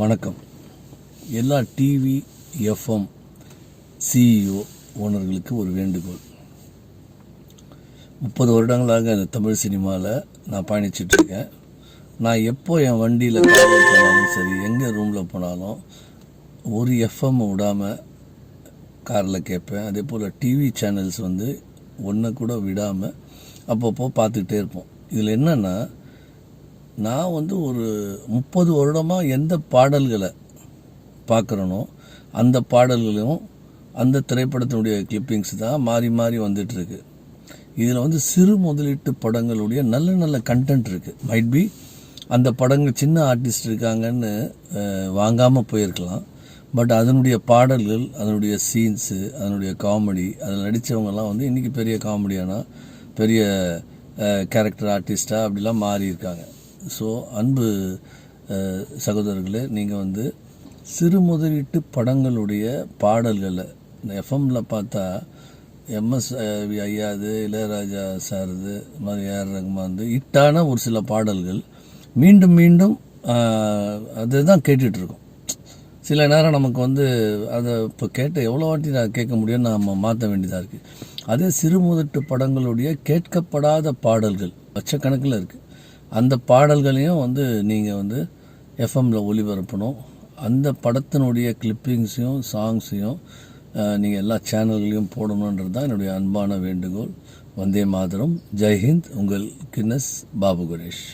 வணக்கம். எல்லா TV FM CEO ஓனர்களுக்கு ஒரு வேண்டுகோள். முப்பது வருடங்களாக இந்த தமிழ் சினிமாவில் நான் பயணிச்சிட்டு இருக்கேன் நான் எப்போ என் வண்டியில் காரில் போனாலும் சரி எங்கே ரூமில் போனாலும் ஒரு எஃப்எம் விடாமல் காரில் கேட்பேன் அதே போல் டிவி சேனல்ஸ் வந்து ஒன்றை கூட விடாமல் அப்பப்போ பார்த்துக்கிட்டே இருப்போம். இதில் என்னென்னா நான் வந்து ஒரு முப்பது வருடமாக எந்த பாடல்களை பார்க்குறனோ அந்த பாடல்களையும் அந்த திரைப்படத்தினுடைய கிளிப்பிங்ஸ் தான் மாறி மாறி வந்துட்டுருக்கு. இதில் வந்து சிறு முதலீட்டு படங்களுடைய நல்ல நல்ல கண்டென்ட் இருக்குது மைட் பி அந்த படங்கள் சின்ன ஆர்டிஸ்ட் இருக்காங்கன்னு வாங்காமல் போயிருக்கலாம். பட் அதனுடைய பாடல்கள் அதனுடைய சீன்ஸு அதனுடைய காமெடி அதில் நடித்தவங்கெல்லாம் வந்து இன்றைக்கி பெரிய காமெடியானா பெரிய கேரக்டர் ஆர்டிஸ்டாக அப்படிலாம் மாறி இருக்காங்க ஸோ அன்பு சகோதரர்களே நீங்கள் வந்து சிறு முதலீட்டு படங்களுடைய பாடல்களை இந்த எஃப்எம்மில் பார்த்தா எம்எஸ் ஐயாது இளையராஜா சாரது மாதிரி ஏஆர் ரஹ்மான் ஹிட்டான ஒரு சில பாடல்கள். மீண்டும் மீண்டும் அதுதான் கேட்டுட்ருக்கோம். சில நேரம் நமக்கு வந்து அதை இப்போ கேட்ட எவ்வளோ வாட்டி நான் கேட்க முடியும்னு நம்ம மாற்ற வேண்டியதாக இருக்குது அதே சிறு முதட்டு படங்களுடைய கேட்கப்படாத பாடல்கள் லட்சக்கணக்கில் இருக்குது அந்த பாடல்களையும் வந்து நீங்கள் வந்து எஃப்எம்மில் ஒளிபரப்பணும். அந்த படத்தினுடைய கிளிப்பிங்ஸையும் சாங்ஸையும் நீங்கள் எல்லா சேனல்களையும் போடணுன்றது தான் என்னுடைய அன்பான வேண்டுகோள். வந்தே மாதரம். ஜெய்ஹிந்த் உங்கள் கின்னஸ் பாபு கணேஷ்.